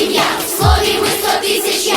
сім'я, в слові ми сто тисяч я.